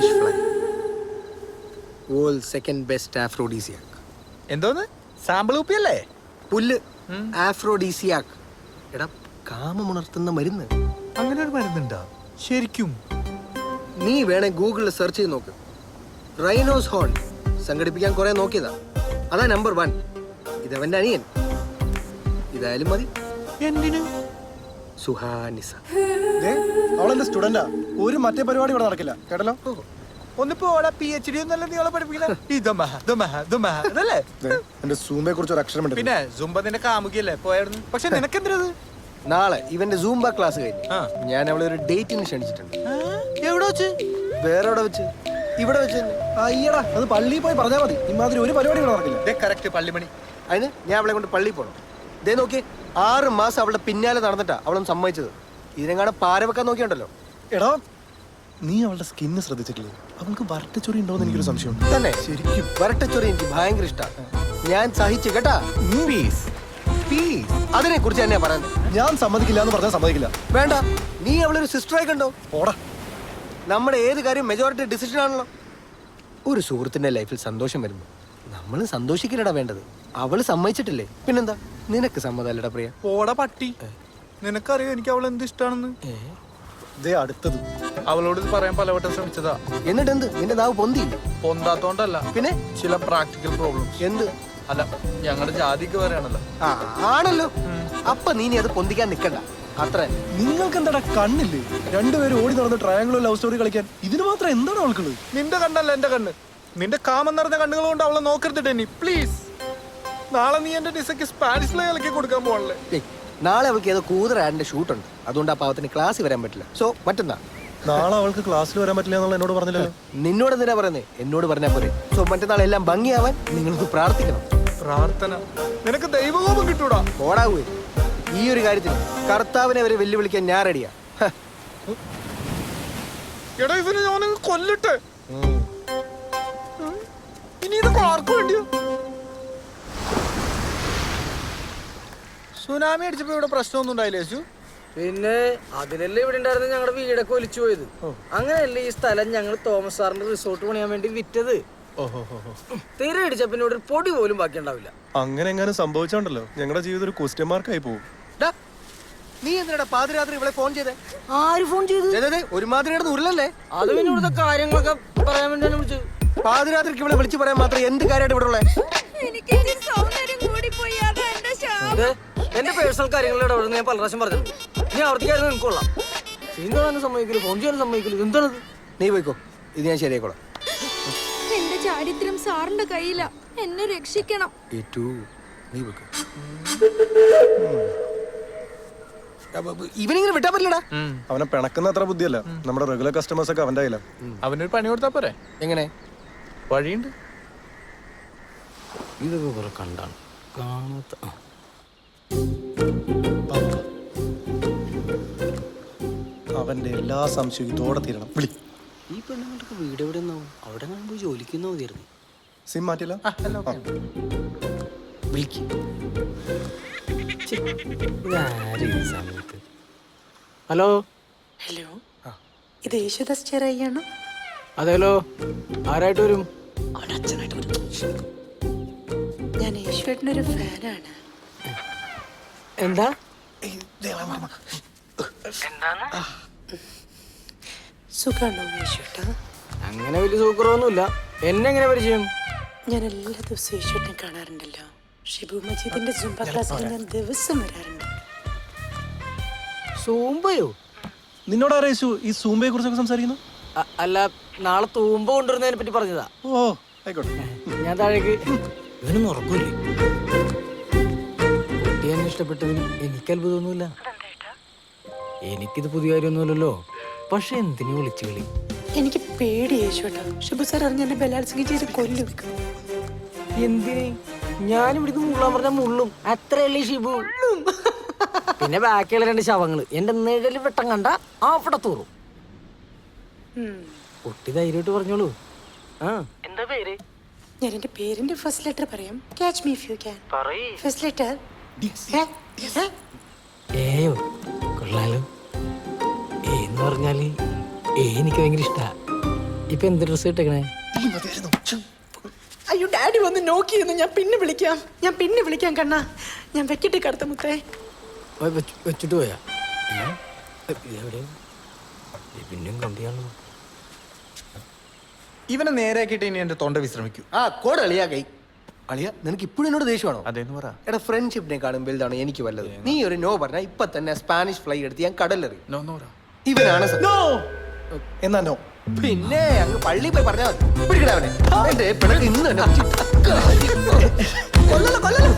Spanish fly world second best aphrodisiac എന്തോന്ന്? Sample കുപ്പിയല്ലേ? പുല്ല്. ആഫ്രോഡീസിയാക്ക് എടാ കാമമുണർത്തുന്ന മരുന്ന്. അങ്ങനെ ഒരു മരുന്നുണ്ടോ? ശരിക്കും. നീ വേണേ ഗൂഗിളിൽ സെർച്ച് ചെയ്ത് നോക്ക്. റൈനോസ് ഹോൺ സംഘടിപ്പിക്കാൻ കുറെ നോക്കിയതാ. അതാ നമ്പർ വൺ ഇതവന്റെ അനിയൻ. ഇതായാലും മതി. എന്തിനു? സുഹാനിസ. അവളെന്റെ സ്റ്റുഡന്റാ ഒരു മറ്റേ പരിപാടി ഇവിടെ നടക്കില്ല. കേട്ടല്ലോ? ഒന്നിപ്പോ പി എച്ച് ഡി ഒന്നല്ല എന്റെ കുറിച്ച് ഒരു പിന്നെ നിന്റെ കാമുകിയല്ലേ? പോയായിരുന്നു. പക്ഷെ നാളെ ഇവന്റെ സൂംബ ക്ലാസ് കഴിഞ്ഞു ഞാൻ അവളെ ഒരു ഡേറ്റിന് ക്ഷണിച്ചിട്ടുണ്ട്. എവിടെ വെച്ച്? വേറെ എവിടെ വെച്ച്? ഇവിടെ വെച്ച്. അയ്യടാ അത് പള്ളിയിൽ പോയി പറഞ്ഞാൽ മതി. ഇമാതിരി ഒരു പരിപാടി ഇവിടെ നടക്കില്ല. കറക്റ്റ് പള്ളിമണി. അതിന് ഞാൻ അവളെ കൊണ്ട് പള്ളിയിൽ പോകണം ദേ നോക്കി. ആറ് മാസം അവളുടെ പിന്നാലെ നടന്നിട്ടാ അവളും സമ്മതിച്ചത്. ഇതിനെങ്ങാണ് പാര വെക്കാൻ നോക്കിയുണ്ടല്ലോ. എടാ നീ അവളുടെ സ്കിന്ന് ശ്രദ്ധിച്ചിട്ടില്ലേ? അവൾക്ക് വരട്ടച്ചൊറി ഉണ്ടോന്ന് എനിക്കൊരു സംശയമുണ്ട്. തന്നെ. ശരിക്കും. വരട്ടച്ചൊറി എനിക്ക് ഭയങ്കര ഇഷ്ടമാണ് ഞാൻ സഹിച്ചു കേട്ടാ? പീസ് പീസ് അതിനെ കുറിച്ച് തന്നെ പറയുന്നത്. ഞാൻ സമ്മതിക്കില്ല എന്ന് പറഞ്ഞാൽ സമ്മതിക്കില്ല. വേണ്ട. നീ അവളൊരു സിസ്റ്ററായി കണ്ടോ? ഓടാ നമ്മുടെ ഏത് കാര്യം മെജോറിറ്റി ഡിസിഷൻ ആണല്ലോ. ഒരു സുഹൃത്തിന്റെ ലൈഫിൽ സന്തോഷം വരുമ്പോൾ നമ്മൾ സന്തോഷിക്കില്ലടാ വേണ്ടത്. അവൾ സമ്മതിച്ചിട്ടില്ലേ? പിന്നെന്താ? നിനക്ക് സമ്മതമല്ലടാ പ്രിയ. ഓടാ പട്ടി. നിനക്കറിയോ എനിക്ക് അവൾ എന്ത് ഇഷ്ടാണെന്ന് ദേ അടുത്തത്. അവളോട് ഇത് പറയാൻ പലവട്ടം ശ്രമിച്ചതാ. എന്നിട്ട് എന്ത് നിന്റെ നാവ് പൊന്തിയില്ല? പൊന്താത്തോണ്ടല്ല. പിന്നെ? ചില പ്രാക്ടിക്കൽ പ്രോബ്ലംസ്. എന്ത്? അല്ല ഞങ്ങളുടെ ജാതിക്ക് പറയാണല്ലോ ആ ആണല്ലോ. അപ്പൊ നീ അത് പൊന്തിക്കാൻ നിക്കണ്ട. അത്ര. നിങ്ങൾക്ക് എന്താടാ കണ്ണില്ലേ? രണ്ടുപേരും ഓടി നടന്ന് ട്രയാങ്കിളോ ലവ് സ്റ്റോറി കളിക്കാൻ. ഇതിന് മാത്രം എന്താണ് അവൾക്കുള്ളത് നിന്റെ കണ്ണല്ല എന്റെ കണ്ണ്. നിന്റെ കാമം നിറഞ്ഞ കണ്ണുകൾ കൊണ്ട് അവളെ നോക്കരുത് ഡെന്നി പ്ലീസ് നാളെ നീ എന്റെ ഡിസക്ക് സ്പാനിഷിലെ കളിക്കാൻ കൊടുക്കാൻ പോകണല്ലേ നാളെ അവൾക്ക് ഏതോ കൂതറ ആഡിന്റെ ഷൂട്ട് ഉണ്ട്. അതുകൊണ്ട് ആ പാവത്തിന് ക്ലാസ്സിൽ വരാൻ പറ്റില്ല. സോ മറ്റന്നാ? നാളെ അവൾക്ക് ക്ലാസ്സിൽ വരാൻ പറ്റില്ല എന്നുള്ള എന്നോട് പറഞ്ഞില്ലല്ലോ. നിന്നോട് എന്തിനാ പറയുന്നേ? എന്നോട് പറഞ്ഞാൽ പോരെ. സോ മറ്റന്നാൾ എല്ലാം ഭംഗിയാവാൻ നിങ്ങൾക്ക് പ്രാർത്ഥിക്കണം. പ്രാർത്ഥന. നിനക്ക് ദൈവകോപം കിട്ടൂടാ. ഓടാവൂ ഈ ഒരു കാര്യത്തിൽ കർത്താവിനെ വരെ വെല്ലുവിളിക്കാൻ ഞാൻ റെഡിയാ ഹ. എടാ ഇതിന് ഞാൻ കൊല്ലട്ടെ. ഇനി ഇത് ആർക്കു വേണ്ടിയോ? സുനാമി അടിച്ചപ്പോ ഇവിടെ പ്രശ്നമൊന്നും ഉണ്ടായില്ലേ യേശു? പിന്നെ അതിലല്ലേ ഇവിടെ ഉണ്ടായിരുന്ന ഞങ്ങളുടെ വീടൊക്കെ ഒലിച്ചു പോയത്. അങ്ങനെയല്ലേ ഈ സ്ഥലം ഞങ്ങൾ തോമസ് സാറിന്റെ റിസോർട്ട് പണിയാൻ വേണ്ടി വിറ്റത്. തീരെ അടിച്ച പിന്നെ ഇവിടെ ഒരു പൊടി പോലും ബാക്കി ഉണ്ടാവില്ല. അങ്ങനെ എങ്ങനെ സംഭവിച്ചോണ്ടല്ലോ. ഞങ്ങളുടെ ജീവിതം ഒരു ക്വസ്റ്റ്യൻ മാർക്കായി പോകും. ഡാ, നീ എന്തിനാ പാതിരാത്രി ഇവിടെ ഫോൺ ചെയ്തേ? ആര് ഫോൺ ചെയ്തു? ദേ, ദേ, ദേ, ഒരുമാതിരി കിടന്ന് ഉരുളല്ലേ? അത് പിന്നെ ഇവിടുത്തെ കാര്യങ്ങളൊക്കെ പറയാൻ വേണ്ടിയാണ് വിളിച്ചത്. പാതിരാത്രിക്ക് ഇവിടെ വിളിച്ചു പറയാൻ മാത്രം എന്ത് കാര്യമായിട്ട് ഇവിടെ ഉള്ളത് എനിക്ക് അതാ എന്റെ ശാപം. എന്റെ പേഴ്സണൽ കാര്യങ്ങളിൽ ഇടപെടുന്ന ഞാൻ പല പ്രാവശ്യം പറഞ്ഞിട്ടുണ്ട്. നീ ആവർത്തിക്കായിരുന്നു എനിക്ക് കൊള്ളാം. സമ്മതിക്കില്ല ഫോൺ ചെയ്യാനും സമ്മതിക്കില്ല. എന്താണത് നീ പോയിക്കോ. ഇത് ഞാൻ ശരിയാക്കോളാം എന്റെ ചാരിത്രം സാറിന്റെ കയ്യില. എന്നെ രക്ഷിക്കണം. ഏറ്റു നീ പോയിക്കോ. ഇവനിങ്ങനെ വിട്ടാ പറ്റില്ലടാ. അവനെ പിണക്കുന്ന അത്ര ബുദ്ധിയല്ല. നമ്മുടെ റെഗുലർ കസ്റ്റമേഴ്സ് ഒക്കെ അവന്റെ കയ്യില. അവനൊരു പണി കൊടുത്താ പോരെ? എങ്ങനെ? വഴിയുണ്ട്. ഇതൊക്കെ കുറെ കണ്ടാണ്. കാണാത്ത ആ. അവന്റെ എല്ലാ സംശയവും ഇതോടെ തീരണം. വിളി. ഈ പെണ്ണുങ്ങൾക്ക് വീട് എവിടെ നിന്നാവും അവിടെ ഞാൻ പോയി ജോലിക്കുന്നോ തീർന്നു സിം മാറ്റില്ല വിളിക്ക്. ഹലോ? ഹലോ? ഇത് യേശുദാസ് ചെറിയാണ് അതെല്ലോ ആരായിട്ട് വരും? അവൻ അച്ഛനായിട്ട് വരും. ഞാൻ യേശുവേട്ടനൊരു ഫാനാണ്. എന്താ? അങ്ങനെ വലിയ സൂക്കറൊന്നുമില്ല എന്നെ എങ്ങനെ പരിചയം? ഞാൻ എല്ലാ ദിവസവും യേശുവേട്ടനെ കാണാറുണ്ടല്ലോ. ഷിബു മജീദിന്റെ സുംബ ക്ലാസ്സിൽ ഞാൻ ദിവസം വരാറുണ്ട്. സൂമ്പയോ? നിന്നോട് യേശു ഈ സൂമ്പയെ കുറിച്ചൊക്കെ സംസാരിക്കുന്നു? അ- അല്ല നാളെ തൂമ്പ കൊണ്ടുവരുന്നതിനെ പറ്റി പറഞ്ഞതാ. ഓ ആയിക്കോട്ടെ. ഞാൻ താഴേക്ക്. ഇവനൊന്നും ഉറക്കൂലേ കുട്ടി എന്നെ ഇഷ്ടപ്പെട്ടതിൽ എനിക്ക് അത്ഭുതമൊന്നുമില്ല. എനിക്കിത് പുതിയ കാര്യമൊന്നുമില്ലല്ലോ. പക്ഷെ എന്തിനു വിളിച്ചു വിളി? എനിക്ക് പേടി യേശുട്ടാ ഷിബു സാർ അറിഞ്ഞ എന്നെ ബലാത്സംഗം ചെയ്ത് കൊല്ലും. എന്തിന്? ഞാൻ ഇവിടുന്ന് മുള്ളാൻ പറഞ്ഞ മുള്ളും. അത്രയല്ലേ ഷിബു? പിന്നെ ബാക്കിയുള്ള രണ്ട് ശവങ്ങൾ. എന്റെ നിഴൽ വെട്ടം കണ്ട അവിടെ തൂറും. കുട്ടി ധൈര്യമായിട്ട് പറഞ്ഞോളൂ. ആ. എന്താ പേര്? ഞാൻ എന്റെ പേരിന്റെ ഫസ്റ്റ് ലെറ്റർ പറയാം. Catch me if you can first letter എനിക്ക് ഭയങ്കര ഇഷ്ടാ. ഇപ്പൊ എന്ത് ഡ്രസ് ഇട്ടേക്കണേ? അയ്യോ ഡാഡി വന്ന് നോക്കിയിരുന്നു ഞാൻ പിന്നെ വിളിക്കാം. ഞാൻ പിന്നെ വിളിക്കാം കണ്ണാ. ഞാൻ വെക്കിട്ട് കടത്ത മുത്തേ. വെച്ചിട്ട് പോയാ? പിന്നെയും കണ്ടിയാണോ ഇവനെ നേരെയാക്കിയിട്ട് ഇനി എന്റെ തൊണ്ട വിശ്രമിക്കൂ. ആ കോട് അളിയാ കൈ. അളിയ നിനക്ക് ഇപ്പോഴും എന്നോട് ദേഷ്യമാണോ? അതെന്ന് പറ. എടാ ഫ്രണ്ട്ഷിപ്പിനെ കാണും വലുതാണ് എനിക്ക് വല്ലത്. നീ ഒരു നോ പറഞ്ഞാൽ ഇപ്പൊ തന്നെ സ്പാനിഷ് ഫ്ലൈ എടുത്ത് ഞാൻ കടലെറി നോ ഇവനാണ്. നോ എന്നാ നോ? പിന്നെ അങ്ങ് പള്ളി പോയി പറഞ്ഞാൽ മതി. പിടിക്കടാ അവനെ. എന്റെ പിണക്ക് ഇന്ന് തന്നെ. കൊല്ലല്ല കൊല്ലല്ല